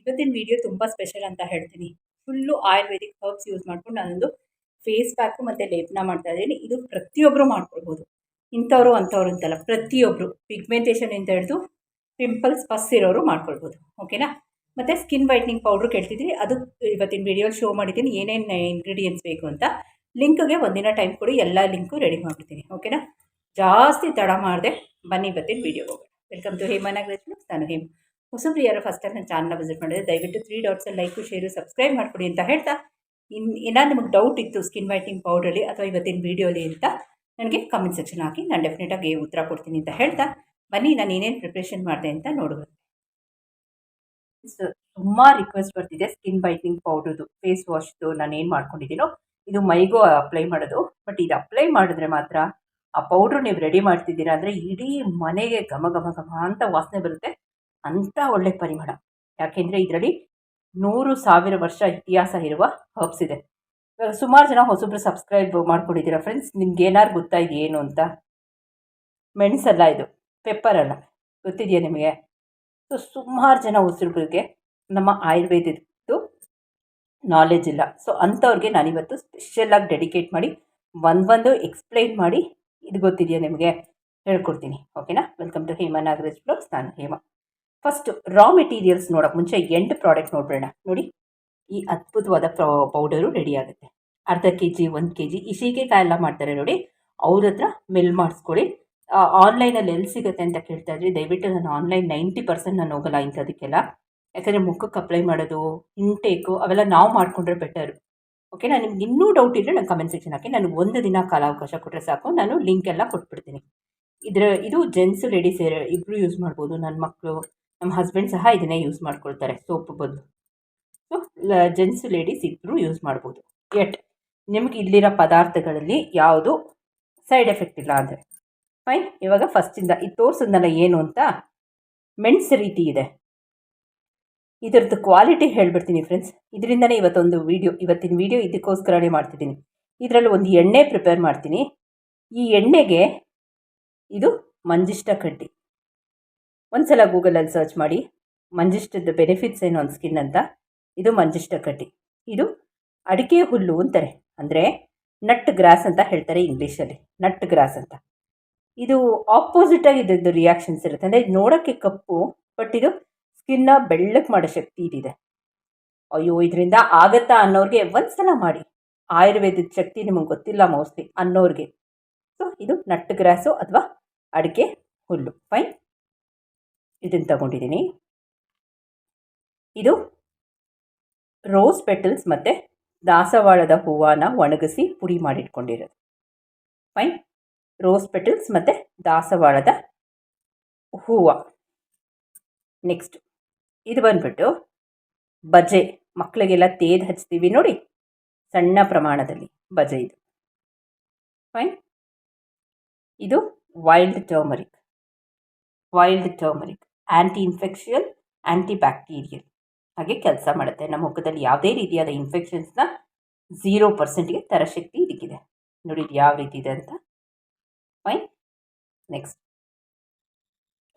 ಇವತ್ತಿನ ವಿಡಿಯೋ ತುಂಬ ಸ್ಪೆಷಲ್ ಅಂತ ಹೇಳ್ತೀನಿ. ಫುಲ್ಲು ಆಯುರ್ವೇದಿಕ್ ಹರ್ಬ್ಸ್ ಯೂಸ್ ಮಾಡ್ಕೊಂಡು ನಾನೊಂದು ಫೇಸ್ ಪ್ಯಾಕು ಮತ್ತು ಲೇಪನ ಮಾಡ್ತಾ ಇದ್ದೀನಿ. ಇದು ಪ್ರತಿಯೊಬ್ಬರು ಮಾಡ್ಕೊಳ್ಬೋದು. ಇಂಥವ್ರು, ಅಂಥವ್ರು ಅಂತಲ್ಲ ಪ್ರತಿಯೊಬ್ಬರು ಪಿಗ್ಮೆಂಟೇಷನ್ ಅಂತ ಹಿಡಿದು ಪಿಂಪಲ್ಸ್ ಪಸ್ ಇರೋರು ಮಾಡ್ಕೊಳ್ಬೋದು. ಓಕೆನಾ ಮತ್ತು ಸ್ಕಿನ್ ವೈಟ್ನಿಂಗ್ ಪೌಡ್ರು ಕೇಳ್ತಿದ್ದೀವಿ ಅದು ಇವತ್ತಿನ ವಿಡಿಯೋಲಿ ಶೋ ಮಾಡಿದ್ದೀನಿ. ಏನೇನು ಇಂಗ್ರೀಡಿಯೆಂಟ್ಸ್ ಬೇಕು ಅಂತ. ಲಿಂಕ್ಗೆ ಒಂದಿನ ಟೈಮ್ ಕೊಡಿ. ಎಲ್ಲ ಲಿಂಕು ರೆಡಿ ಮಾಡಿಬಿಡ್ತೀನಿ. ಓಕೆನಾ ಜಾಸ್ತಿ ತಡ ಮಾಡಿದೆ. ಬನ್ನಿ ಇವತ್ತಿನ ವಿಡಿಯೋ ವೆಲ್ಕಮ್ ಟು ಹೇಮನಾಗ್ರೆ ನಾನು ಹೇಮ್. ಹೊಸಬ್ರು ಯಾರು ಫಸ್ಟ್ ಟೈಮ್ ನನ್ನ ಚಾನಲ್ನ ವಿಸಿಟ್ ಮಾಡಿದ್ರೆ ದಯವಿಟ್ಟು ತ್ರೀ ಡಾಟ್ಸಲ್ಲಿ ಲೈಕು ಶೇರು ಸಬ್ಸ್ಕ್ರೈಬ್ ಮಾಡಿಕೊಡಿ ಅಂತ ಹೇಳ್ತಾ ಇನ್ನು ಏನಾದ್ರು ನಿಮಗೆ ಡೌಟ್ ಇತ್ತು ಸ್ಕಿನ್ ವೈಟಿಂಗ್ ಪೌಡ್ರಲ್ಲಿ ಅಥವಾ ಇವತ್ತಿನ ವೀಡಿಯೋಲಿ ಅಂತ, ನನಗೆ ಕಮೆಂಟ್ ಸೆಕ್ಷನ್ ಹಾಕಿ, ನಾನು ಡೆಫಿನೆಟಾಗಿ ಉತ್ತರ ಕೊಡ್ತೀನಿ ಅಂತ ಹೇಳ್ತಾ, ಬನ್ನಿ ನಾನು ಏನೇನು ಪ್ರಿಪ್ರೇಷನ್ ಮಾಡಿದೆ ಅಂತ ನೋಡುವ. ತುಂಬ ರಿಕ್ವೆಸ್ಟ್ ಬರ್ತಿದೆ ಸ್ಕಿನ್ ವೈಟ್ನಿಂಗ್ ಪೌಡ್ರದು ಫೇಸ್ ವಾಶ್ದು ನಾನು ಏನು ಮಾಡ್ಕೊಂಡಿದ್ದೀನೋ, ಇದು ಮೈಗೂ ಅಪ್ಲೈ ಮಾಡೋದು ಬಟ್ ಇದು ಅಪ್ಲೈ ಮಾಡಿದ್ರೆ ಮಾತ್ರ ಆ ಪೌಡ್ರು ನೀವು ರೆಡಿ ಮಾಡ್ತಿದ್ದೀರಾ ಅಂದರೆ ಇಡೀ ಮನೆಗೆ ಘಮ ಘಮ ಘಮ ಅಂತ ವಾಸನೆ ಬರುತ್ತೆ. ಅಂಥ ಒಳ್ಳೆ ಪರಿಮಳ. ಯಾಕೆಂದರೆ ಇದರಲ್ಲಿ ನೂರು ಸಾವಿರ ವರ್ಷ ಇತಿಹಾಸ ಇರುವ ಹರ್ಬ್ಸ್ ಇದೆ. ಇವಾಗ ಸುಮಾರು ಜನ ಹೊಸಬ್ರು ಸಬ್ಸ್ಕ್ರೈಬ್ ಮಾಡ್ಕೊಂಡಿದ್ದೀರಾ ಫ್ರೆಂಡ್ಸ್ ನಿಮ್ಗೆ ಏನಾರು ಗೊತ್ತಾ ಏನು ಅಂತ? ಮೆಣಸಲ್ಲ ಇದು ಪೆಪ್ಪರ್ ಅಲ್ಲ. ಗೊತ್ತಿದೆಯಾ ನಿಮಗೆ? ಸೊ ಸುಮಾರು ಜನ ಹೊಸಬ್ರಿಗೆ ನಮ್ಮ ಆಯುರ್ವೇದದ್ದು ನಾಲೆಜ್ ಇಲ್ಲ. ಸೊ ಅಂಥವ್ರಿಗೆ ನಾನಿವತ್ತು ಸ್ಪೆಷಲಾಗಿ ಡೆಡಿಕೇಟ್ ಮಾಡಿ ಒಂದೊಂದು ಎಕ್ಸ್ಪ್ಲೈನ್ ಮಾಡಿ, ಇದು ಗೊತ್ತಿದೆಯಾ ನಿಮಗೆ? ಹೇಳ್ಕೊಡ್ತೀನಿ. ಓಕೆನಾ welcome to Hema Nagaraj blogs ನಾನು ಹೇಮ. ಫಸ್ಟ್ ರಾ ಮೆಟೀರಿಯಲ್ಸ್ ನೋಡೋಕೆ ಮುಂಚೆ ಎಂಟು ಪ್ರಾಡಕ್ಟ್ ನೋಡ್ಬೇಡ. ನೋಡಿ, ಈ ಅದ್ಭುತವಾದ ಪೌಡರು ರೆಡಿ ಆಗುತ್ತೆ. ಅರ್ಧ ಕೆ ಜಿ ಒಂದು ಕೆ ಜಿ ಈ ಸೀಗೆಕಾಯಿ ಎಲ್ಲ ಮಾಡ್ತಾರೆ ನೋಡಿ. ಅವ್ರ ಹತ್ರ ಮೆಲ್ ಮಾಡಿಸ್ಕೊಳ್ಳಿ. ಆನ್ಲೈನಲ್ಲಿ ಎಲ್ಲಿ ಸಿಗುತ್ತೆ ಅಂತ ಕೇಳ್ತಾ ಇದ್ರಿ, ದಯವಿಟ್ಟು ನಾನು ಆನ್ಲೈನ್ ನೈಂಟಿ ಪರ್ಸೆಂಟ್ ನಾನು ಹೋಗಲ್ಲ ಇಂಥದಕ್ಕೆಲ್ಲ. ಯಾಕಂದರೆ ಮುಖಕ್ಕೆ ಅಪ್ಲೈ ಮಾಡೋದು ಇಂಟೇಕು ಅವೆಲ್ಲ ನಾವು ಮಾಡಿಕೊಂಡ್ರೆ ಬೆಟರು ನಾನು ನಿಮ್ಗೆ ಇನ್ನೂ ಡೌಟ್ ಇದ್ದರೆ ನಾನು ಕಮೆಂಟ್ ಸೆಕ್ಷನ್ ಹಾಕಿ. ನಾನು ಒಂದು ದಿನ ಕಾಲಾವಕಾಶ ಕೊಟ್ಟರೆ ಸಾಕು. ನಾನು ಲಿಂಕ್ ಎಲ್ಲ ಕೊಟ್ಬಿಡ್ತೀನಿ. ಇದರ, ಇದು ಜೆಂಟ್ಸ್ ಲೇಡೀಸ್ ಇಬ್ಬರು ಯೂಸ್ ಮಾಡ್ಬೋದು. ನನ್ನ ಮಕ್ಕಳು ನಮ್ಮ ಹಸ್ಬೆಂಡ್ ಸಹ ಇದನ್ನೇ ಯೂಸ್ ಮಾಡ್ಕೊಳ್ತಾರೆ, ಸೋಪ್ ಬದಲು. ಸೊ ಜೆಂಟ್ಸ್ ಲೇಡೀಸ್ ಇಬ್ಬರು ಯೂಸ್ ಮಾಡ್ಬೋದು. ಎಟ್ ನಿಮ್ಗೆ ಇಲ್ಲಿರೋ ಪದಾರ್ಥಗಳಲ್ಲಿ ಯಾವುದು ಸೈಡ್ ಎಫೆಕ್ಟ್ ಇಲ್ಲ ಅಂದರೆ. ಫೈನ್ ಇವಾಗ ಫಸ್ಟಿಂದ ಇದು ತೋರಿಸಿದ್ನಲ್ಲ ಏನು ಅಂತ ಮೆಣಸು ರೀತಿ ಇದೆ. ಇದರದ್ದು ಕ್ವಾಲಿಟಿ ಹೇಳ್ಬಿಡ್ತೀನಿ ಫ್ರೆಂಡ್ಸ್ ಇದರಿಂದನೇ ಇವತ್ತೊಂದು ವೀಡಿಯೋ ಇವತ್ತಿನ ವೀಡಿಯೋ ಇದಕ್ಕೋಸ್ಕರನೇ ಮಾಡ್ತಿದ್ದೀನಿ. ಇದರಲ್ಲಿ ಒಂದು ಎಣ್ಣೆ ಪ್ರಿಪೇರ್ ಮಾಡ್ತೀನಿ. ಈ ಎಣ್ಣೆಗೆ ಇದು ಮಂಜಿಷ್ಟ ಕಡ್ಡಿ. ಒಂದ್ಸಲ ಗೂಗಲಲ್ಲಿ ಸರ್ಚ್ ಮಾಡಿ ಮಂಜಿಷ್ಟದ ಬೆನಿಫಿಟ್ಸ್ ಏನು ಒಂದು ಸ್ಕಿನ್ ಅಂತ, ಇದು ಮಂಜಿಷ್ಟ ಕಡ್ಡಿ ಇದು ಅಡಿಕೆ ಹುಲ್ಲು ಅಂತಾರೆ. ಅಂದರೆ ನಟ್ ಗ್ರಾಸ್ ಅಂತ ಹೇಳ್ತಾರೆ ಇಂಗ್ಲೀಷಲ್ಲಿ. ನಟ್ ಗ್ರಾಸ್ ಅಂತ. ಇದು ಆಪೋಸಿಟಾಗಿ ಇದ್ದು ರಿಯಾಕ್ಷನ್ಸ್ ಇರುತ್ತೆ. ಅಂದರೆ ನೋಡೋಕ್ಕೆ ಕಪ್ಪು ಬಟ್ ಇದು ಸ್ಕಿನ್ನ ಬೆಳ್ಳಕ್ಕೆ ಮಾಡೋ ಶಕ್ತಿ ಇದಿದೆ. ಅಯ್ಯೋ, ಇದರಿಂದ ಆಗತ್ತಾ ಅನ್ನೋರಿಗೆ ಒಂದ್ಸಲ ಮಾಡಿ. ಆಯುರ್ವೇದದ ಶಕ್ತಿ ನಿಮಗೆ ಗೊತ್ತಿಲ್ಲ ಮೋಸ್ಟ್ಲಿ ಅನ್ನೋರಿಗೆ. ಸೊ ಇದು ನಟ್ ಗ್ರಾಸು ಅಥವಾ ಅಡಿಕೆ ಹುಲ್ಲು. ಫೈನ್ ಇದನ್ನು ತಗೊಂಡಿದ್ದೀನಿ. ಇದು ರೋಸ್ ಪೆಟಲ್ಸ್ ಮತ್ತು ದಾಸವಾಳದ ಹೂವನ್ನು ಒಣಗಿಸಿ ಪುಡಿ ಮಾಡಿಟ್ಕೊಂಡಿರೋದು. ಫೈನ್. ರೋಸ್ ಪೆಟಲ್ಸ್ ಮತ್ತು ದಾಸವಾಳದ ಹೂವು. ನೆಕ್ಸ್ಟ್ ಇದು ಬಂದ್ಬಿಟ್ಟು ಬಜೆ. ಮಕ್ಕಳಿಗೆಲ್ಲ ತೇದು ಹಚ್ತೀವಿ ನೋಡಿ. ಸಣ್ಣ ಪ್ರಮಾಣದಲ್ಲಿ ಬಜೆ ಇದು. ಫೈನ್. ಇದು wild turmeric. Wild turmeric. Anti infectious anti bacterial ಹಾಗೆ ಕೆಲಸ ಮಾಡುತ್ತೆ. ನಮ್ಮ ಮುಖದಲ್ಲಿ ಯಾವುದೇ ರೀತಿಯಾದ ಇನ್ಫೆಕ್ಷನ್ಸ್ನ ಝೀರೋ ಪರ್ಸೆಂಟ್ಗೆ ತರಶಕ್ತಿ ಇದಕ್ಕಿದೆ ನೋಡಿ ಇದು ಯಾವ ರೀತಿ ಇದೆ ಅಂತ. ಫೈನ್ ನೆಕ್ಸ್ಟ್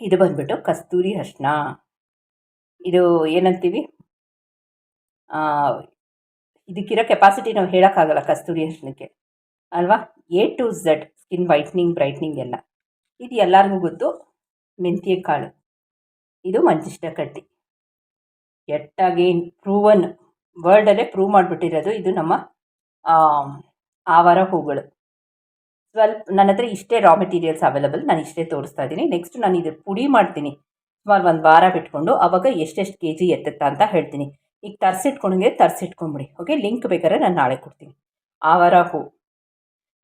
ಇದು ಬಂದ್ಬಿಟ್ಟು ಕಸ್ತೂರಿ ಅರ್ಶಿನ. ಇದು ಏನಂತೀವಿ? ಇದಕ್ಕಿರೋ ಕೆಪಾಸಿಟಿ ನಾವು ಹೇಳೋಕ್ಕಾಗಲ್ಲ ಕಸ್ತೂರಿ ಅರ್ಶಿನಕ್ಕೆ. ಅಲ್ವಾ? A to Z skin whitening brightening ಎಲ್ಲ. ಇದು ಎಲ್ಲರಿಗೂ ಗೊತ್ತು. ಮೆಂತ್ಯ ಕಾಳು. ಇದು ಮಂಚಿಷ್ಟ ಕಡ್ಡಿ ಎಟ್ಟಾಗಿ ಪ್ರೂವನ್ ವರ್ಲ್ಡಲ್ಲೇ ಪ್ರೂವ್ ಮಾಡಿಬಿಟ್ಟಿರೋದು ಇದು ನಮ್ಮ ಆವಾರ ಹೂಗಳು. ಸ್ವಲ್ಪ ನನ್ನ ಹತ್ರ ಇಷ್ಟೇ ರಾ ಮೆಟೀರಿಯಲ್ಸ್ ಅವೈಲಬಲ್ ನಾನು ಇಷ್ಟೇ ತೋರಿಸ್ತಾ ಇದ್ದೀನಿ. ನೆಕ್ಸ್ಟ್ ನಾನು ಇದು ಪುಡಿ ಮಾಡ್ತೀನಿ. ಸುಮಾರು ಒಂದು ವಾರ ಬಿಟ್ಕೊಂಡು ಅವಾಗ ಎಷ್ಟೆಷ್ಟು ಕೆ ಜಿ ಎತ್ತುತ್ತಾ ಅಂತ ಹೇಳ್ತೀನಿ. ಈಗ ತರಿಸಿಟ್ಕೊಂಡಂಗೆ ತರಿಸಿಟ್ಕೊಂಬಿಡಿ ಓಕೆ ಲಿಂಕ್ ಬೇಕಾದ್ರೆ ನಾನು ನಾಳೆ ಕೊಡ್ತೀನಿ. ಆವಾರ ಹೂ.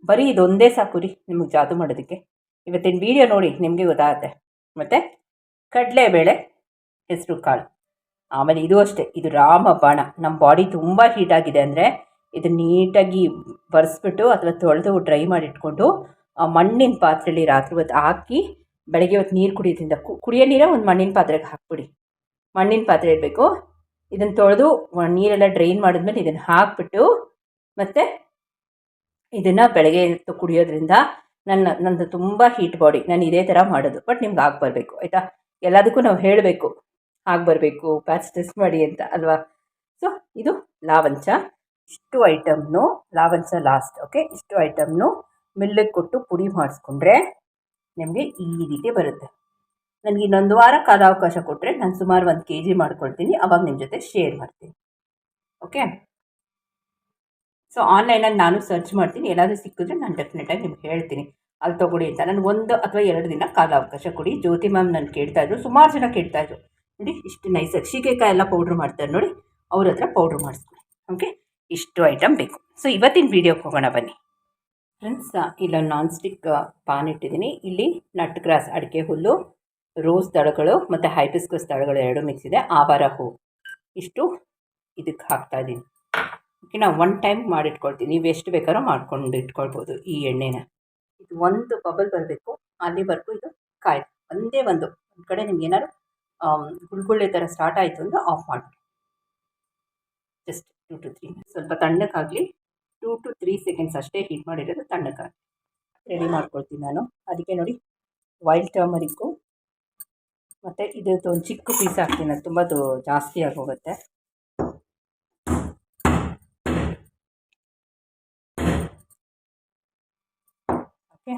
ಬರೀ ಇದೊಂದೇ ಸಾಕು ರೀ ನಿಮಗೆ ಜಾದು ಮಾಡೋದಕ್ಕೆ. ಇವತ್ತಿನ ವೀಡಿಯೋ ನೋಡಿ, ನಿಮಗೆ ಗೊತ್ತಾಗುತ್ತೆ. ಮತ್ತು? ಕಡಲೆಬೇಳೆ ಹೆಸರು ಕಾಳು ಆಮೇಲೆ ಇದು ಅಷ್ಟೇ, ಇದು ರಾಮ ಬಾಣ. ನಮ್ಮ ಬಾಡಿ ತುಂಬ ಆಗಿದೆ ಅಂದರೆ ಇದು ನೀಟಾಗಿ ಬರೆಸ್ಬಿಟ್ಟು ಅಥವಾ ತೊಳೆದು ಡ್ರೈ ಮಾಡಿಟ್ಕೊಂಡು ಮಣ್ಣಿನ ಪಾತ್ರೆಯಲ್ಲಿ ರಾತ್ರಿ ಹೊತ್ತು ಹಾಕಿ, ಬೆಳಗ್ಗೆ ಹೊತ್ತು ನೀರು ಕುಡಿಯೋದ್ರಿಂದ ಕುಡಿಯೋ ನೀರೇ ಒಂದು ಮಣ್ಣಿನ ಪಾತ್ರೆಗೆ ಹಾಕ್ಬಿಡಿ. ಮಣ್ಣಿನ ಪಾತ್ರೆ ಇರಬೇಕು. ಇದನ್ನು ತೊಳೆದು ನೀರೆಲ್ಲ ಡ್ರೈನ್ ಮಾಡಿದ್ಮೇಲೆ ಇದನ್ನು ಹಾಕ್ಬಿಟ್ಟು, ಮತ್ತು ಇದನ್ನು ಬೆಳಗ್ಗೆ ಕುಡಿಯೋದ್ರಿಂದ ನನ್ನ, ನಂದು ತುಂಬ ಹೀಟ್ ಬಾಡಿ ನಾನು ಇದೇ ಥರ ಮಾಡೋದು ಬಟ್ ನಿಮ್ಗೆ ಆಗಿ ಬರಬೇಕು, ಆಯಿತಾ? ಎಲ್ಲದಕ್ಕೂ ನಾವು ಹೇಳಬೇಕು. ಹಾಗೆ ಬರಬೇಕು ಪ್ಯಾಚ್ ಟೆಸ್ಟ್ ಮಾಡಿ ಅಂತ ಅಲ್ವಾ? ಸೊ ಇದು ಲಾವಂಚ. ಇಷ್ಟು ಐಟಮ್ನು ಲಾವಂಚ ಲಾಸ್ಟ್ ಓಕೆ ಇಷ್ಟು ಐಟಮ್ನು ಮಿಲ್ಲಿಗೆ ಕೊಟ್ಟು ಪುಡಿ ಮಾಡಿಸ್ಕೊಂಡ್ರೆ ನಿಮಗೆ ಈ ರೀತಿ ಬರುತ್ತೆ. ನನಗೆ ಇನ್ನೊಂದು ವಾರ ಕಾಲಾವಕಾಶ ಕೊಟ್ಟರೆ ನಾನು ಸುಮಾರು ಒಂದು ಕೆ ಜಿ ಮಾಡ್ಕೊಳ್ತೀನಿ, ಅವಾಗ ನಿಮ್ಮ ಜೊತೆ ಶೇರ್ ಮಾಡ್ತೀನಿ. ಓಕೆ ಸೊ ಆನ್ಲೈನಲ್ಲಿ ನಾನು ಸರ್ಚ್ ಮಾಡ್ತೀನಿ ಎಲ್ಲಾದರೂ ಸಿಕ್ಕಿದ್ರೆ ನಾನು ಡೆಫಿನೆಟಾಗಿ ನಿಮ್ಗೆ ಹೇಳ್ತೀನಿ. ಅಲ್ಲಿ ತೊಗೊಡಿ ಅಂತ. ನನಗೆ ಒಂದು ಅಥವಾ ಎರಡು ದಿನ ಕಾಲ ಅವಕಾಶ ಕೊಡಿ. ಜ್ಯೋತಿ ಮ್ಯಾಮ್ ನಾನು ಕೇಳ್ತಾಯಿದ್ರು ಸುಮಾರು ಜನ ಕೇಳ್ತಾಯಿದ್ರು ನೋಡಿ, ಇಷ್ಟು ನೈಸಾಗಿ ಸೀಗೆಕಾಯಿ ಎಲ್ಲ ಪೌಡ್ರ್ ಮಾಡ್ತಾರೆ ನೋಡಿ. ಅವ್ರ ಹತ್ರ ಪೌಡ್ರ್ ಮಾಡಿಸ್ಕೊಳ್ಳಿ. ಓಕೆ ಇಷ್ಟು ಐಟಮ್ ಬೇಕು. ಸೊ ಇವತ್ತಿನ ವೀಡಿಯೋಗೆ ಹೋಗೋಣ ಬನ್ನಿ. ಫ್ರೆಂಡ್ಸ್ ಇಲ್ಲೊಂದು ನಾನ್ ಸ್ಟಿಕ್ ಪಾನ್ ಇಟ್ಟಿದ್ದೀನಿ. ಇಲ್ಲಿ ನಟ್ ಗ್ರಾಸ್ ಅಡಿಕೆ ಹುಲ್ಲು ರೋಸ್ ದಳಗಳು ಮತ್ತು ಹೈಬಿಸ್ಕಸ್ ದಳಗಳು ಎರಡು ಮಿಕ್ಸ್ ಇದೆ. ಆವಾರ ಹೂ. ಇಷ್ಟು ಇದಕ್ಕೆ ಹಾಕ್ತಾ ಇದ್ದೀನಿ. ಓಕೆ ನಾವು ಒನ್ ಟೈಮ್ ಮಾಡಿಟ್ಕೊಳ್ತೀನಿ ನೀವು ಎಷ್ಟು ಬೇಕಾದ್ರೂ ಮಾಡ್ಕೊಂಡು ಇಟ್ಕೊಳ್ಬೋದು ಈ ಎಣ್ಣೆನ. ಇದು ಒಂದು ಬಬಲ್ ಬರಬೇಕು, ಅಲ್ಲಿವರೆಗೂ ಇದು ಕಾಯಿ ಒಂದೇ ಒಂದು ಒಂದು ಕಡೆ ನಿಮ್ಗೆ ಏನಾದ್ರು ಗುಳ್ಗುಳ್ಳೆ ಥರ ಸ್ಟಾರ್ಟ್ ಆಯಿತು ಅಂದರೆ ಆಫ್ ಮಾಡಿ ಜಸ್ಟ್ ಟು ಟು ತ್ರೀ ಸ್ವಲ್ಪ ತಣ್ಣಕ್ಕಾಗಲಿ ಟೂ ಟು ತ್ರೀ ಸೆಕೆಂಡ್ಸ್ ಅಷ್ಟೇ ಹೀಟ್ ಮಾಡಿರೋದು ತಣ್ಣಕ್ಕಾಗಲಿ ರೆಡಿ ಮಾಡ್ಕೊಳ್ತೀನಿ ನಾನು. ಅದಕ್ಕೆ ನೋಡಿ ವೈಲ್ಡ್ ಟರ್ಮರಿಕ್ಕು ಮತ್ತು ಇದ್ರದ್ದು ಒಂದು ಚಿಕ್ಕ ಪೀಸ್ ಹಾಕ್ತೀನಿ. ಅದು ತುಂಬ ಜಾಸ್ತಿ ಆಗೋಗುತ್ತೆ ಓಕೆ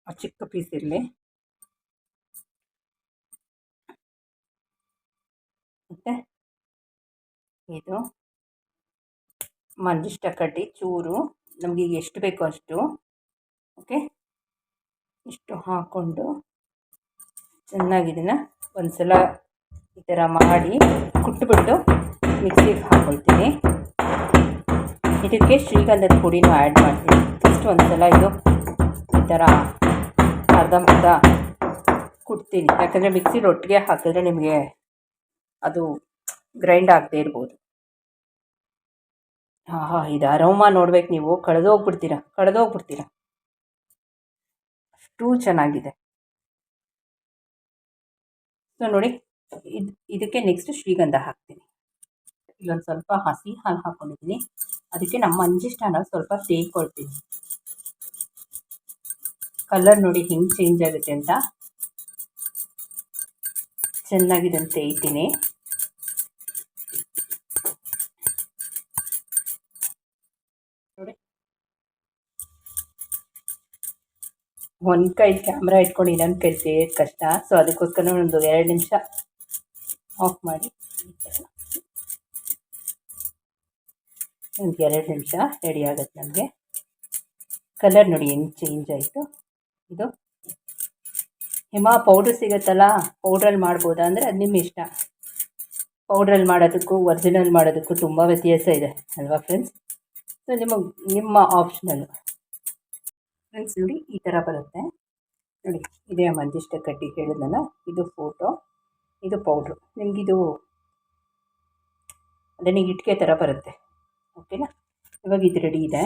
ಆ ಚಿಕ್ಕ ಪೀಸ್ ಇರಲಿ. ಮತ್ತೆ ಇದು ಮಂಜಿಷ್ಟ ಕಡ್ಡಿ, ಚೂರು. ನಮಗೆ ಎಷ್ಟು ಬೇಕೋ ಅಷ್ಟು. ಓಕೆ ಇಷ್ಟು ಹಾಕ್ಕೊಂಡು ಚೆನ್ನಾಗಿ ಇದನ್ನು ಒಂದು ಸಲ ಈ ಥರ ಮಾಡಿ ಕುಟ್ಬಿಟ್ಟು ಮಿಕ್ಸಿಗೆ ಹಾಕ್ಕೊಳ್ತೀನಿ ಇದಕ್ಕೆ ಶ್ರೀಗಂಧದ ಪುಡಿನೂ ಆ್ಯಡ್ ಮಾಡ್ತೀನಿ. ಫಸ್ಟ್ ಒಂದು ಸಲ ಇದು ಈ ಥರ ಅರ್ಧಂಬರ್ಧ ಕುಡ್ತೀನಿ ಯಾಕಂದರೆ ಮಿಕ್ಸಿ ರೊಟ್ಟಿಗೆ ಹಾಕಿದ್ರೆ ನಿಮಗೆ ಅದು ಗ್ರೈಂಡ್ ಆಗದೆ ಇರ್ಬೋದು. ಹಾಂ ಹಾಂ ಇದು ಅರೋಮಾ ನೋಡ್ಬೇಕು ನೀವು. ಕಳೆದೋಗ್ಬಿಡ್ತೀರ? ಕಳೆದೋಗ್ಬಿಡ್ತೀರ? ಅಷ್ಟು ಚೆನ್ನಾಗಿದೆ. ಸೊ, ನೋಡಿ, ಇದು, ಇದಕ್ಕೆ ನೆಕ್ಸ್ಟ್ ಶ್ರೀಗಂಧ ಹಾಕ್ತೀನಿ. ಇಲ್ಲೊಂದು ಸ್ವಲ್ಪ ಹಸಿ ಹಾಲು ಹಾಕ್ಕೊಂಡಿದ್ದೀನಿ ಅದಕ್ಕೆ ನಮ್ಮ ಮಂಜಿಷ್ಟಾನ ಸ್ವಲ್ಪ ಸೇರಿಕೊಳ್ತೀನಿ ಕಲರ್ ನೋಡಿ ಹೆಂಗೆ ಚೇಂಜ್ ಆಗುತ್ತೆ ಅಂತ. ಚೆನ್ನಾಗಿದೆ ಇದ್ದೀನಿ ನೋಡಿ. ಒಂದು ಕೈ ಕ್ಯಾಮ್ರಾ ಇಟ್ಕೊಂಡು ಇನ್ನೊಂದು ಕೈ ತೆಗೆಯೋದು ಕಷ್ಟ. ಸೊ ಅದಕ್ಕೋಸ್ಕರ ಒಂದು ಎರಡು ನಿಮಿಷ ಆಫ್ ಮಾಡಿ. ಒಂದು ಎರಡು ನಿಮಿಷ ರೆಡಿ ಆಗುತ್ತೆ ನಮಗೆ. ಕಲರ್ ನೋಡಿ ಹೆಂಗೆ ಚೇಂಜ್ ಆಯಿತು. ಇದು. ಹಿಮ ಪೌಡ್ರ್ ಸಿಗುತ್ತಲ್ಲ ಪೌಡ್ರಲ್ಲಿ ಮಾಡ್ಬೋದಾ? ಅಂದರೆ ಅದು ನಿಮ್ಮ ಇಷ್ಟ. ಪೌಡ್ರಲ್ಲಿ ಮಾಡೋದಕ್ಕೂ ಒರ್ಜಿನಲ್ ಮಾಡೋದಕ್ಕೂ ತುಂಬ ವ್ಯತ್ಯಾಸ ಇದೆ, ಅಲ್ವಾ ಫ್ರೆಂಡ್ಸ್ ಸೊ ನಿಮ್ಮ ನಿಮ್ಮ ಆಪ್ಷನಲ್ಲು ಫ್ರೆಂಡ್ಸ್ ನೋಡಿ, ಈ ಥರ ಬರುತ್ತೆ. ನೋಡಿ, ಇದೇ ಮಂಜಿಷ್ಟ ಕಟ್ಟಿ ಹೇಳಿದ್ನಲ್ಲ, ಇದು ಫೋಟೋ ಇದು ಪೌಡ್ರು ನಿಮಗಿದು ಅದೇ ಇಟ್ಟಿಗೆ ಥರ ಬರುತ್ತೆ. ಓಕೆನಾ ಇವಾಗ ಇದು ರೆಡಿ ಇದೆ.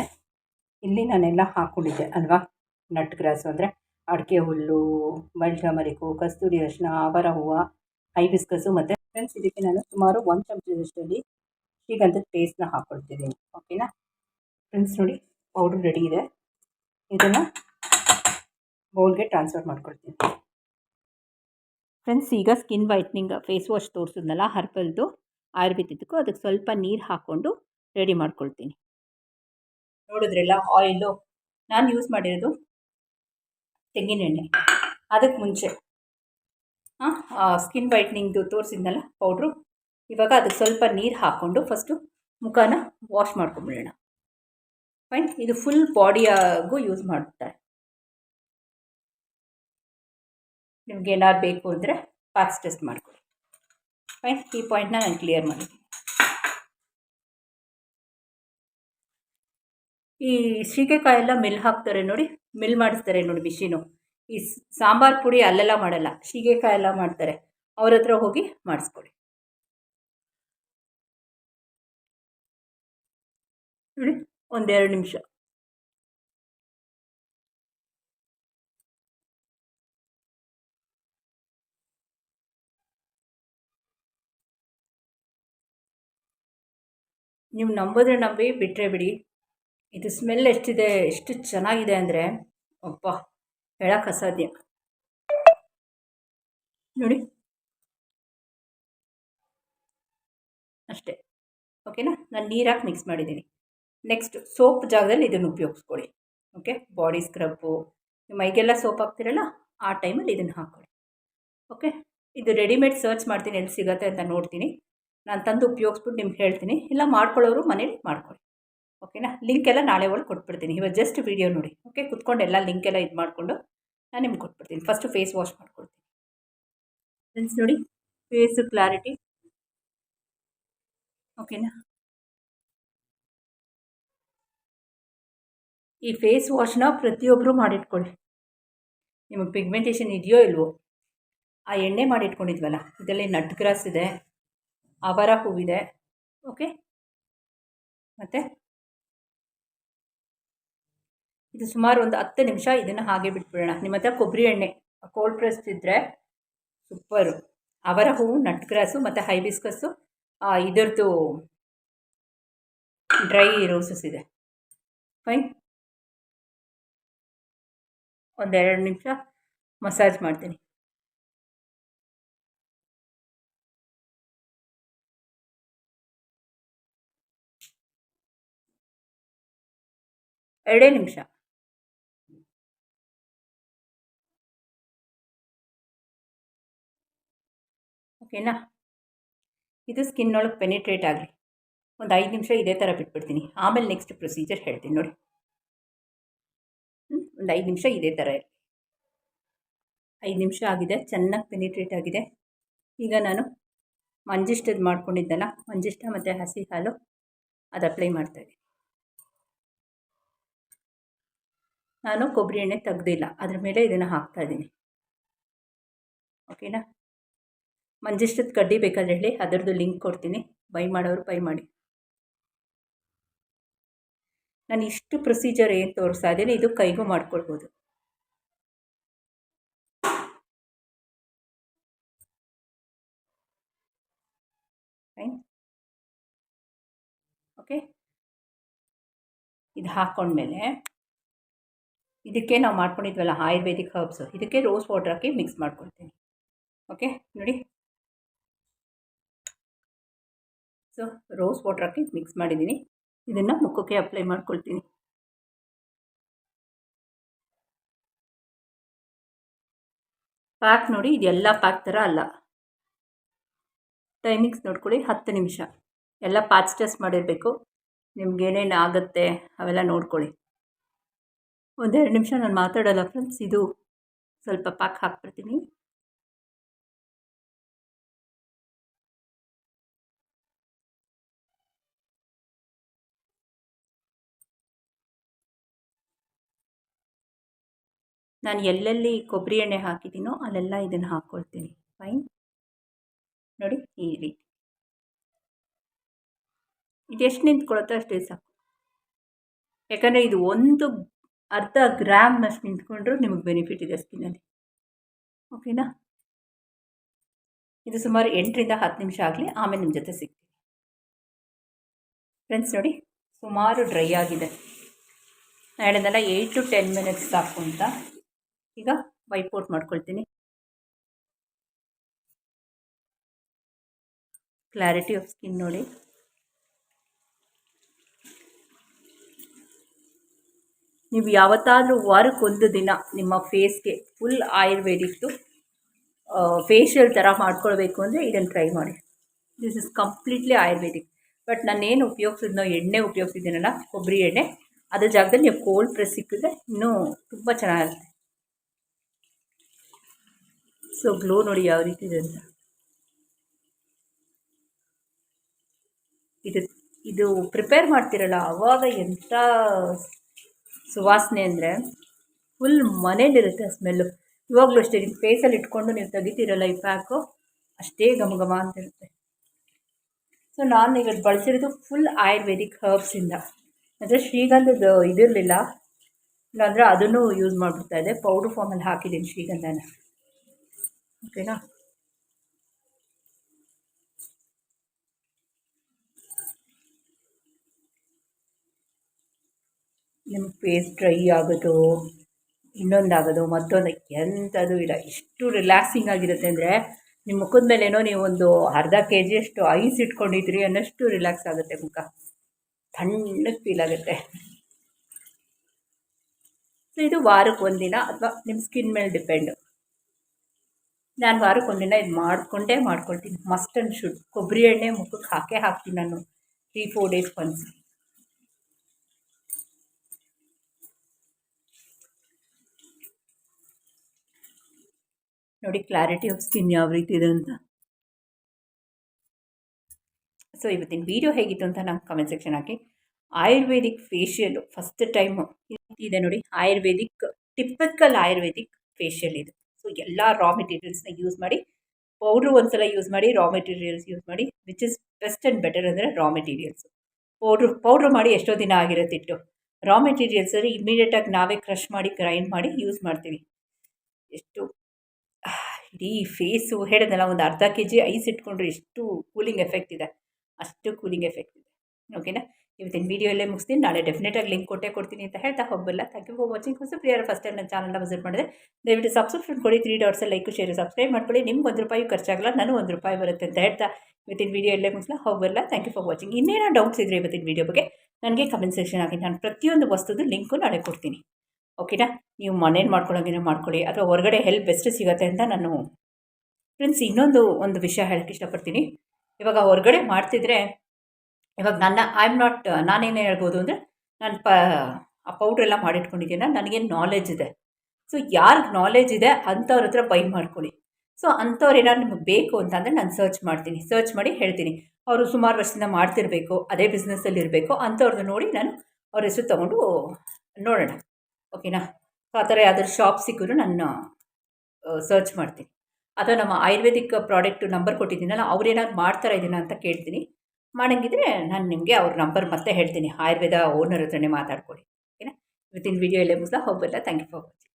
ಇಲ್ಲಿ ನಾನೆಲ್ಲ ಹಾಕ್ಕೊಂಡಿದ್ದೆ ಅಲ್ವಾ? ನಟ್ ಗ್ರಾಸು ಅಂದರೆ ಅಡಿಕೆ ಹುಲ್ಲು ಮರಿಕು ಕಸ್ತೂರಿ ಅರಿಶಿನ ಆವರ ಹೂವು, ಹೈಬಿಸ್ಕಸ್ಸು ಮತ್ತು ಫ್ರೆಂಡ್ಸ್ ಇದಕ್ಕೆ ನಾನು ಸುಮಾರು ಒಂದು ಚಮಚದಷ್ಟಲ್ಲಿ ಶ್ರೀಗಂಧದ ಪೇಸ್ಟ್ನ ಹಾಕ್ಕೊಳ್ತಿದ್ದೀನಿ ಓಕೆನಾ ಫ್ರೆಂಡ್ಸ್ ನೋಡಿ ಪೌಡ್ರ್ ರೆಡಿ ಇದೆ. ಇದನ್ನು ಬೌಲ್ಗೆ ಟ್ರಾನ್ಸ್ಫರ್ ಮಾಡ್ಕೊಳ್ತೀನಿ. ಫ್ರೆಂಡ್ಸ್ ಈಗ ಸ್ಕಿನ್ ವೈಟ್ನಿಂಗ್ ಫೇಸ್ ವಾಶ್ ತೋರಿಸಿದ್ನಲ್ಲ, ಹರ್ಬಲ್ದು ಆಯುರ್ವೇದಿದ್ದಕ್ಕೂ ಅದಕ್ಕೆ ಸ್ವಲ್ಪ ನೀರು ಹಾಕ್ಕೊಂಡು ರೆಡಿ ಮಾಡ್ಕೊಳ್ತೀನಿ. ನೋಡಿದ್ರಲ್ಲ ಆಯಿಲು ನಾನು ಯೂಸ್ ಮಾಡಿರೋದು ತೆಂಗಿನೆಣ್ಣೆ ಅದಕ್ಕೆ ಮುಂಚೆ ಸ್ಕಿನ್ ವೈಟ್ನಿಂಗ್ದು ತೋರಿಸಿದ್ನಲ್ಲ ಪೌಡ್ರು ಇವಾಗ ಅದಕ್ಕೆ ಸ್ವಲ್ಪ ನೀರು ಹಾಕ್ಕೊಂಡು ಫಸ್ಟು ಮುಖನ ವಾಶ್ ಮಾಡ್ಕೊಂಬಿಡೋಣ. ಫೈನ್ ಇದು ಫುಲ್ ಬಾಡಿಯಾಗೂ ಯೂಸ್ ಮಾಡ್ತಾರೆ. ನಿಮ್ಗೆ ಏನಾದ್ರು ಬೇಕು ಅಂದರೆ ಪ್ಯಾಕ್ಸ್ ಟೆಸ್ಟ್ ಮಾಡ್ಕೊಳ್ಳಿ ಫೈನ್ ಈ ಪಾಯಿಂಟ್ನ ನಾನು ಕ್ಲಿಯರ್ ಮಾಡಿದ್ದೀನಿ. ಈ ಸೀಗೆಕಾಯಿ ಎಲ್ಲ ಮಿಲ್ ಹಾಕ್ತಾರೆ ನೋಡಿ. ಮಿಲ್ ಮಾಡಿಸ್ತಾರೆ ನೋಡಿ ಮಿಷಿನು. ಈ ಸಾಂಬಾರು ಪುಡಿ ಅಲ್ಲೆಲ್ಲ ಮಾಡಲ್ಲ, ಸೀಗೆಕಾಯಿ ಎಲ್ಲ ಮಾಡ್ತಾರೆ. ಅವ್ರ ಹತ್ರ ಹೋಗಿ ಮಾಡಿಸ್ಕೊಳ್ಳಿ ನೋಡಿ, ಒಂದೆರಡು ನಿಮಿಷ. ನೀವು ನಂಬೋದ್ರೆ ನಂಬಿ ಬಿಟ್ಟರೆ ಬಿಡಿ. ಇದು ಸ್ಮೆಲ್ ಎಷ್ಟಿದೆ, ಎಷ್ಟು ಚೆನ್ನಾಗಿದೆ ಅಂದರೆ ಅಪ್ಪ ಹೇಳಕ್ಕೆ ಅಸಾಧ್ಯ. ನೋಡಿ. ಅಷ್ಟೇ. ಓಕೆನಾ ನಾನು ನೀರಾಗಿ ಮಿಕ್ಸ್ ಮಾಡಿದ್ದೀನಿ. ನೆಕ್ಸ್ಟ್ ಸೋಪ್ ಜಾಗದಲ್ಲಿ ಇದನ್ನು ಉಪಯೋಗಿಸ್ಕೊಳ್ಳಿ. ಓಕೆ ಬಾಡಿ ಸ್ಕ್ರಬ್ಬು ಮೈಗೆಲ್ಲ ಸೋಪ್ ಹಾಕ್ತಿರಲ್ಲ, ಆ ಟೈಮಲ್ಲಿ ಇದನ್ನು ಹಾಕ್ಕೊಳ್ಳಿ. ಓಕೆ ಇದು ರೆಡಿಮೇಡ್ ಸರ್ಚ್ ಮಾಡ್ತೀನಿ, ಎಲ್ಲಿ ಸಿಗುತ್ತೆ ಅಂತ ನೋಡ್ತೀನಿ. ನಾನು ತಂದು ಉಪಯೋಗಿಸ್ಬಿಟ್ಟು ನಿಮ್ಗೆ ಹೇಳ್ತೀನಿ. ಇಲ್ಲ ಮಾಡ್ಕೊಳ್ಳೋರು ಮನೇಲಿ ಮಾಡ್ಕೊಳ್ಳಿ. ಓಕೆನಾ? ಲಿಂಕ್ ಎಲ್ಲ ನಾಳೆ ಒಳಗೆ ಕೊಟ್ಬಿಡ್ತೀನಿ. ಇವತ್ತು ಜಸ್ಟ್ ವೀಡಿಯೋ ನೋಡಿ. ಓಕೆ ಕುತ್ಕೊಂಡು ಎಲ್ಲ ಲಿಂಕ್ ಎಲ್ಲ ಇದು ಮಾಡಿಕೊಂಡು ನಾನು ನಿಮ್ಗೆ ಕೊಟ್ಬಿಡ್ತೀನಿ. ಫಸ್ಟು ಫೇಸ್ ವಾಶ್ ಮಾಡ್ಕೊಳ್ತೀನಿ ಫ್ರೆಂಡ್ಸ್ ನೋಡಿ ಫೇಸ್ ಕ್ಲಾರಿಟಿ ಓಕೆನಾ ಈ ಫೇಸ್ ವಾಶ್ನ ಪ್ರತಿಯೊಬ್ಬರು ಮಾಡಿಟ್ಕೊಳ್ಳಿ. ನಿಮಗೆ ಪಿಗ್ಮೆಂಟೇಷನ್ ಇದೆಯೋ ಇಲ್ವೋ, ಆ ಎಣ್ಣೆ ಮಾಡಿಟ್ಕೊಂಡಿದ್ವಲ್ಲ, ಇದರಲ್ಲಿ ನಟ್ ಗ್ರಾಸ್ ಇದೆ ಅವರ ಹೂವಿದೆ ಓಕೆ ಮತ್ತು? ಇದು ಸುಮಾರು ಒಂದು ಹತ್ತು ನಿಮಿಷ ಇದನ್ನು ಹಾಗೆ ಬಿಟ್ಬಿಡೋಣ. ನಿಮ್ಮ ಹತ್ರ ಕೊಬ್ಬರಿ ಎಣ್ಣೆ ಕೋಲ್ಡ್ ಪ್ರೆಸ್ ಇದ್ದರೆ ಸೂಪರು ಅವರ ಹೂವು ನಟ್ ಗ್ರಾಸು ಮತ್ತು ಹೈಬಿಸ್ಕಸ್ಸು ಇದರದ್ದು ಡ್ರೈ ರೋಸಸ್ ಇದೆ. ಫೈನ್ ಒಂದೆರಡು ನಿಮಿಷ ಮಸಾಜ್ ಮಾಡ್ತೀನಿ. ಎರಡೇ ನಿಮಿಷ. ಓಕೆನಾ? ಇದು ಸ್ಕಿನ್ ಒಳಗೆ ಪೆನಿಟ್ರೇಟ್ ಆಗಲಿ. ಒಂದು ಐದು ನಿಮಿಷ ಇದೇ ಥರ ಬಿಟ್ಬಿಡ್ತೀನಿ. ಆಮೇಲೆ ನೆಕ್ಸ್ಟ್ ಪ್ರೊಸೀಜರ್ ಹೇಳ್ತೀನಿ ನೋಡಿ. ಒಂದು ಐದು ನಿಮಿಷ ಇದೇ ಥರ ಇರಲಿ. ಐದು ನಿಮಿಷ ಆಗಿದೆ, ಚೆನ್ನಾಗಿ ಪೆನಿಟ್ರೇಟ್ ಆಗಿದೆ. ಈಗ ನಾನು ಮಂಜಿಷ್ಟದ್ದು ಮಾಡ್ಕೊಂಡಿದ್ದಲ್ಲ, ಮಂಜಿಷ್ಟ ಮತ್ತು ಹಸಿ ಹಾಲು ಅದು ಅಪ್ಲೈ ಮಾಡ್ತಾಯಿದ್ದೀನಿ ನಾನು ಕೊಬ್ಬರಿ ಎಣ್ಣೆ ತೆಗ್ದಿಲ್ಲ, ಅದ್ರ ಮೇಲೆ ಇದನ್ನು ಹಾಕ್ತಾಯಿದ್ದೀನಿ ಓಕೆನಾ? ಮಂಜಿಷ್ಟದ ಕಡ್ಡಿ ಬೇಕಾದ್ರೆ ಹೇಳಿ, ಅದರದ್ದು ಲಿಂಕ್ ಕೊಡ್ತೀನಿ. ಬೈ ಮಾಡೋರು ಬೈ ಮಾಡಿ. ನಾನು ಇಷ್ಟು ಪ್ರೊಸೀಜರ್ ಏನು ತೋರಿಸ್ತಾ ಇದ್ದೇನೆ, ಇದು ಕೈಗೂ ಮಾಡ್ಕೊಳ್ಬೋದು. ಓಕೆ ಇದು ಹಾಕ್ಕೊಂಡ್ಮೇಲೆ ಇದಕ್ಕೆ ನಾವು ಮಾಡ್ಕೊಂಡಿದ್ವಲ್ಲ ಆಯುರ್ವೇದಿಕ್ ಹರ್ಬ್ಸು ಇದಕ್ಕೆ ರೋಸ್ ವಾಟರ್ ಹಾಕಿ ಮಿಕ್ಸ್ ಮಾಡ್ಕೊಳ್ತೀನಿ. ಓಕೆ ನೋಡಿ. ಸೊ ರೋಸ್ ವಾಟರ್ ಹಾಕಿ ಮಿಕ್ಸ್ ಮಾಡಿದ್ದೀನಿ. ಇದನ್ನು ಮುಖಕ್ಕೆ ಅಪ್ಲೈ ಮಾಡ್ಕೊಳ್ತೀನಿ. ಪ್ಯಾಕ್ ನೋಡಿ, ಇದೆಲ್ಲ ಪ್ಯಾಕ್ ಥರ ಅಲ್ಲ. ಟೈಮಿಂಗ್ಸ್ ನೋಡ್ಕೊಳ್ಳಿ, ಹತ್ತು ನಿಮಿಷ. ಎಲ್ಲ ಪ್ಯಾಚ್ ಟೆಸ್ಟ್ ಮಾಡಿರಬೇಕು ನಿಮ್ಗೇನೇನು ಆಗುತ್ತೆ, ಅವೆಲ್ಲ ನೋಡ್ಕೊಳ್ಳಿ. ಒಂದೆರಡು ನಿಮಿಷ ನಾನು ಮಾತಾಡೋಲ್ಲ ಫ್ರೆಂಡ್ಸ್ ಇದು ಸ್ವಲ್ಪ ಪ್ಯಾಕ್ ಹಾಕ್ಬಿಡ್ತೀನಿ. ನಾನು ಎಲ್ಲೆಲ್ಲಿ ಕೊಬ್ಬರಿ ಎಣ್ಣೆ ಹಾಕಿದ್ದೀನೋ ಅಲ್ಲೆಲ್ಲ ಇದನ್ನು ಹಾಕ್ಕೊಳ್ತೀನಿ. ಫೈನ್ ನೋಡಿ, ಈ ರೀತಿ. ಇದೆಷ್ಟು ನಿಂತ್ಕೊಳುತ್ತೋ ಅಷ್ಟೇ ಸಾಕು. ಯಾಕಂದರೆ ಇದು ಒಂದು ಅರ್ಧ ಗ್ರಾಮ್ನಷ್ಟು ನಿಂತ್ಕೊಂಡ್ರೂ ನಿಮಗೆ ಬೆನಿಫಿಟ್ ಇದೆ ಸ್ಕಿನ್ನಲ್ಲಿ ಓಕೆನಾ ಇದು ಸುಮಾರು ಎಂಟರಿಂದ ಹತ್ತು ನಿಮಿಷ ಆಗಲಿ, ಆಮೇಲೆ ನಿಮ್ಮ ಜೊತೆ ಸಿಗ್ತೀನಿ. ಫ್ರೆಂಡ್ಸ್ ನೋಡಿ, ಸುಮಾರು ಡ್ರೈ ಆಗಿದೆ. ನಾನು ಹೇಳಿದ್ನಲ್ಲ ಏಯ್ಟ್ ಟು ಟೆನ್ ಮಿನಿಟ್ಸ್ ಸಾಕು ಅಂತ. ಈಗ ವೈಪ್ ಮಾಡ್ಕೊಳ್ತೀನಿ. ಕ್ಲಾರಿಟಿ ಆಫ್ ಸ್ಕಿನ್ ನೋಡಿ. ನೀವು ಯಾವತ್ತಾದರೂ ವಾರಕ್ಕೊಂದು ದಿನ ನಿಮ್ಮ ಫೇಸ್ಗೆ ಫುಲ್ ಆಯುರ್ವೇದಿಕ್ದು ಫೇಶಿಯಲ್ ಥರ ಮಾಡ್ಕೊಳ್ಬೇಕು ಅಂದರೆ ಇದನ್ನು ಟ್ರೈ ಮಾಡಿ. This is completely Ayurvedic but ನಾನೇನು ಉಪಯೋಗಿಸಿದ್ನೋ, ಎಣ್ಣೆ ಉಪಯೋಗಿಸಿದ್ದೀನಲ್ಲ ಕೊಬ್ಬರಿ ಎಣ್ಣೆ, ಅದ್ರ ಜಾಗದಲ್ಲಿ ನೀವು ಕೋಲ್ಡ್ ಪ್ರೆಸ್ ಸಿಕ್ಕಿದ್ರೆ ಇನ್ನೂ ತುಂಬ ಚೆನ್ನಾಗಿರುತ್ತೆ. ಸೊ ಗ್ಲೋ ನೋಡಿ ಯಾವ ರೀತಿ ಇದೆ ಅಂತ. ಇದು ಇದು ಪ್ರಿಪೇರ್ ಮಾಡ್ತಿರಲ್ಲ ಆವಾಗ ಎಂಥ ಸುವಾಸನೆ ಅಂದರೆ ಫುಲ್ ಮನೇಲಿರುತ್ತೆ ಸ್ಮೆಲ್ಲು ಇವಾಗಲೂ ಅಷ್ಟೇ ನಿಮ್ಮ ಫೇಸಲ್ಲಿ ಇಟ್ಕೊಂಡು ನೀವು ತೆಗಿತೀರಲ್ಲ ಈ ಪ್ಯಾಕು ಅಷ್ಟೇ ಘಮ ಘಮ ಅಂತಿರುತ್ತೆ ಸೊ ನಾನು ಈಗ ಬಳಸಿರೋದು ಫುಲ್ ಆಯುರ್ವೇದಿಕ್ ಹರ್ಬ್ಸಿಂದ ಅಂದರೆ ಶ್ರೀಗಂಧದ ಇದಿರಲಿಲ್ಲ. ಇಲ್ಲಾಂದರೆ ಅದನ್ನು ಯೂಸ್ ಮಾಡಿಬಿಡ್ತಾ ಇದೆ ಪೌಡ್ರ್ ಫಾರ್ಮಲ್ಲಿ ಹಾಕಿದ್ದೀನಿ ಶ್ರೀಗಂಧನ. ಓಕೆನಾ ನಿಮ್ಮ ಫೇಸ್ ಡ್ರೈ ಆಗೋದು, ಇನ್ನೊಂದಾಗೋದು, ಮತ್ತೊಂದು ಎಂಥದ್ದು ಇಲ್ಲ. ಇಷ್ಟು ರಿಲ್ಯಾಕ್ಸಿಂಗ್ ಆಗಿರುತ್ತೆ ಅಂದರೆ, ನಿಮ್ಮ ಮುಖದ ಮೇಲೇನೋ ನೀವು ಒಂದು ಅರ್ಧ ಕೆ ಜಿಯಷ್ಟು ಐಸ್ ಇಟ್ಕೊಂಡಿದ್ರಿ ಅನ್ನಷ್ಟು ರಿಲ್ಯಾಕ್ಸ್ ಆಗುತ್ತೆ ಮುಖ. ತಣ್ಣಗೆ ಫೀಲ್ ಆಗುತ್ತೆ. ಸೊ ಇದು ವಾರಕ್ಕೆ ಒಂದಿನ ಅಥವಾ ನಿಮ್ಮ ಸ್ಕಿನ್ ಮೇಲೆ ಡಿಪೆಂಡು ನಾನು ವಾರಕ್ಕೆ ಒಂದಿನ ಇದು ಮಾಡಿಕೊಂಡೇ ಮಾಡ್ಕೊಳ್ತೀನಿ. Must and should. ಕೊಬ್ಬರಿ ಎಣ್ಣೆ ಮುಖಕ್ಕೆ ಹಾಕೇ ಹಾಕ್ತೀನಿ ನಾನು. ತ್ರೀ ಫೋರ್ ಡೇಸ್ ಒನ್ಸ್ ನೋಡಿ ಕ್ಲಾರಿಟಿ ಆಫ್ ಸ್ಕಿನ್ ಯಾವ ರೀತಿ ಇದೆ ಅಂತ. ಸೊ ಇವತ್ತಿನ ವಿಡಿಯೋ ಹೇಗಿತ್ತು ಅಂತ ನಾನು ಕಮೆಂಟ್ ಸೆಕ್ಷನ್ ಹಾಕಿ. ಆಯುರ್ವೇದಿಕ್ ಫೇಶಿಯಲು ಫಸ್ಟ್ ಟೈಮು ಇದೆ ನೋಡಿ. ಆಯುರ್ವೇದಿಕ್ ಟಿಪಿಕಲ್ ಆಯುರ್ವೇದಿಕ್ ಫೇಶಿಯಲ್ ಇದು. ಸೊ ಎಲ್ಲ ರಾ ಮೆಟೀರಿಯಲ್ಸ್ನ ಯೂಸ್ ಮಾಡಿ ಪೌಡ್ರು ಒಂದ್ಸಲ ಯೂಸ್ ಮಾಡಿ ರಾ ಮೆಟೀರಿಯಲ್ಸ್ ಯೂಸ್ ಮಾಡಿ which is best and better ಅಂದರೆ ರಾ ಮೆಟೀರಿಯಲ್ಸ್ ಪೌಡ್ರು ಪೌಡ್ರ್ ಮಾಡಿ ಎಷ್ಟೋ ದಿನ ಆಗಿರುತ್ತೆ ಇಟ್ಟು. ರಾ ಮೆಟೀರಿಯಲ್ಸಲ್ಲಿ ಇಮಿಡಿಯೇಟಾಗಿ ನಾವೇ ಕ್ರಷ್ ಮಾಡಿ ಗ್ರೈಂಡ್ ಮಾಡಿ ಯೂಸ್ ಮಾಡ್ತೀವಿ. ಎಷ್ಟು, ಇಡೀ ಫೇಸು ಹೇಳಿದ್ನಲ್ಲ, ಒಂದು ಅರ್ಧ ಕೆ ಜಿ ಐಸ್ ಇಟ್ಕೊಂಡ್ರೆ ಎಷ್ಟು ಕೂಲಿಂಗ್ ಎಫೆಕ್ಟ್ ಇದೆ. ಅಷ್ಟು ಕೂಲಿಂಗ್ ಎಫೆಕ್ಟ್ ಇದೆ. ಓಕೆನಾ ಇವತ್ತಿನ ವೀಡಿಯೋ ಇಲ್ಲೇ ಮುಗಿಸ್ತೀನಿ. ನಾಳೆ ಡೆಫಿನೆಟಾಗಿ ಲಿಂಕ್ ಕೊಟ್ಟೆ ಕೊಡ್ತೀನಿ ಅಂತ ಹೇಳ್ತಾ ಹೋಗಬಲ್ಲ ಥ್ಯಾಂಕ್ ಯು ಫಾರ್ ವಾಚಿಂಗ್ ಹೊಸ ಪ್ರಿಯರ್ ಫಸ್ಟ್ ಟೈಮ್ ನನ್ನ ಚಾನಲ್ನ ವಿಸಿಟ್ ಮಾಡಿದೆ ದಯವಿಟ್ಟು ಸಬ್ಸ್ಕ್ರಿಪ್ಷನ್ ಕೊಡಿ. ತ್ರೀ ಡಾಟ್ಸಲ್ಲಿ ಲೈಕ್ ಶೇರ್ ಸಬ್ಸ್ಕ್ರೈಬ್ ಮಾಡ್ಕೊಳ್ಳಿ. ನಿಮ್ಗೆ ಒಂದು ರೂಪಾಯಿ ಖರ್ಚಾಗಲ್ಲ ನಾನು ಒಂದು ರೂಪಾಯಿ ಬರುತ್ತೆ ಅಂತ ಹೇಳ್ತಾ ಇವತ್ತಿನ ವೀಡಿಯೋ ಇಲ್ಲೇ ಮುಗಿಸ್ಲಾ ಹೋಗಬಲ್ಲ ಥ್ಯಾಂಕ್ ಯು ಫಾರ್ ವಾಚಿಂಗ್ ಇನ್ನೇನೋ ಡೌಟ್ಸ್ ಇದ್ರೆ ಇವತ್ತಿನ ವೀಡಿಯೋ ಬಗ್ಗೆ ನನಗೆ ಕಮೆಂಟ್ ಸೆಕ್ಷನ್ ಹಾಕಿ ನಾನು ಪ್ರತಿಯೊಂದು ವಸ್ತುದು ಲಿಂಕು ನಾಳೆ ಕೊಡ್ತೀನಿ. ಓಕೆನಾ ನೀವು ಮನೇನು ಮಾಡ್ಕೊಳ್ಳೋಂಗಿನ ಮಾಡ್ಕೊಳ್ಳಿ. ಅಥವಾ ಹೊರಗಡೆ ಹೆಲ್ಪ್ ಬೆಸ್ಟ್ ಸಿಗುತ್ತೆ ಅಂತ ನಾನು ಫ್ರೆಂಡ್ಸ್ ಇನ್ನೊಂದು, ಒಂದು ವಿಷಯ ಹೇಳಕ್ಕೆ ಇಷ್ಟಪಡ್ತೀನಿ. ಇವಾಗ ಹೊರಗಡೆ ಮಾಡ್ತಿದ್ರೆ ಇವಾಗ ನನ್ನ ಐ ಆಮ್ ನಾಟ್ ನಾನೇನು ಹೇಳ್ಬೋದು ಅಂದರೆ ನಾನು ಪ, ಆ ಪೌಡ್ರೆಲ್ಲ ಮಾಡಿಟ್ಕೊಂಡಿದ್ದೀನ. ನನಗೇನು ನಾಲೆಜ್ ಇದೆ. ಸೊ ಯಾರಿಗೆ ನಾಲೆಜ್ ಇದೆ ಅಂಥವ್ರ ಹತ್ರ ಬೈ ಮಾಡ್ಕೊಳ್ಳಿ. ಸೊ ಅಂಥವ್ರು ಏನಾದ್ರು ನಿಮಗೆ ಬೇಕು ಅಂತಂದರೆ ನಾನು ಸರ್ಚ್ ಮಾಡ್ತೀನಿ. ಸರ್ಚ್ ಮಾಡಿ ಹೇಳ್ತೀನಿ. ಅವರು ಸುಮಾರು ವರ್ಷದಿಂದ ಮಾಡ್ತಿರಬೇಕು, ಅದೇ ಬಿಸ್ನೆಸ್ಸಲ್ಲಿ ಇರಬೇಕು ಅಂಥವ್ರದ್ದು ನೋಡಿ ನಾನು ಅವ್ರ ಹೆಸರು ತೊಗೊಂಡು ನೋಡೋಣ. ಓಕೆನಾ ಸೊ ಆ ಥರ ಯಾವ್ದಾದ್ರು ಶಾಪ್ ಸಿಕ್ಕಿದ್ರು ನಾನು ಸರ್ಚ್ ಮಾಡ್ತೀನಿ. ಅಥವಾ ನಮ್ಮ ಆಯುರ್ವೇದಿಕ್ ಪ್ರಾಡಕ್ಟ್ ನಂಬರ್ ಕೊಟ್ಟಿದ್ದೀನಲ್ಲ, ಅವ್ರು ಏನಾದ್ರು ಮಾಡ್ತಾರೆ ಇದ್ದೀನ ಅಂತ ಕೇಳ್ತೀನಿ. ಮಾಡಂಗಿದ್ರೆ ನಾನು ನಿಮಗೆ ಅವ್ರ ನಂಬರ್ ಮತ್ತೆ ಹೇಳ್ತೀನಿ. ಆಯುರ್ವೇದ ಓನರ್ ಹತ್ರನೇ ಮಾತಾಡ್ಕೊಳ್ಳಿ. ಓಕೆನಾ? ಇವತ್ತಿನ ವಿಡಿಯೋ ಎಲ್ಲೇ ಮುಗಿಸ್ದಾ ಹೋಗಲ್ಲ ಥ್ಯಾಂಕ್ ಯು ಫಾರ್ ವಾಚಿಂಗ್